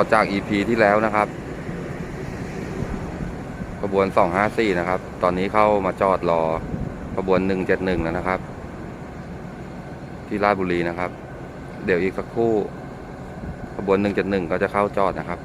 ต่อจาก EP ที่แล้วนะครับขบวน 254 นะครับ ตอนนี้เข้ามาจอดรอขบวน 171 แล้วนะครับ ที่ราชบุรีนะครับ เดี๋ยวอีกสักครู่ขบวน 171 ก็จะเข้าจอดนะครับ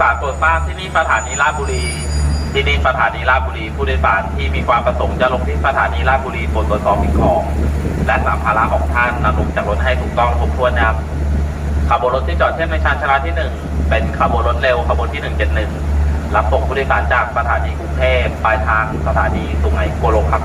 สารโปรดทราบที่นี่สถานีราชบุรี ที่นี่สถานีราชบุรี ผู้โดยสารที่มีความประสงค์จะลงที่สถานีราชบุรีโปรดตรวจสอบสิ่งของ และสัมภาระของท่านนำลงจากรถให้ถูกต้องครบถ้วนนะครับขบวนรถที่จอดเทียบในชานชาลาที่หนึ่งเป็นขบวนรถเร็วขบวนที่หนึ่งเจ็ดหนึ่งรับส่งผู้โดยสารจากสถานีกรุงเทพปลายทางสถานีสุไหงโกลกครับ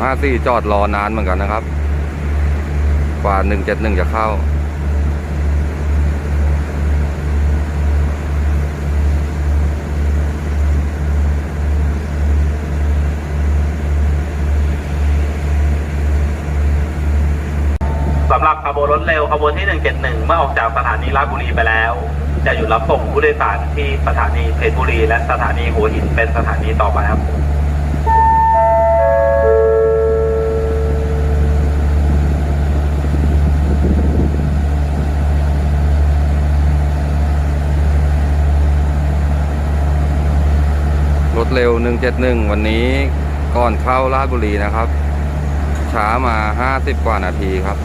254 จอดรอนานเหมือนกันนะครับ กว่า 171 จะเข้า สำหรับขบวนรถเร็วขบวนที่ 171 เมื่อออกจากสถานีราชบุรีไปแล้ว จะหยุดรับส่งผู้โดยสารที่สถานีเพชรบุรี และสถานีหัวหินเป็นสถานีต่อไปครับ เร็ว 171 วันนี้ก่อนเข้าราชบุรีนะครับ ช้ามา 50 กว่านาทีครับ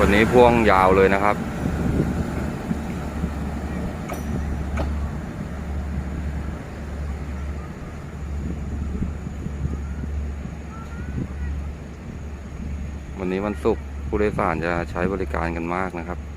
ส นี้พ่วงยาวเลยนะครับ วันนี้วันศุกร์ผู้โดยสารจะใช้บริการกันมากนะครับ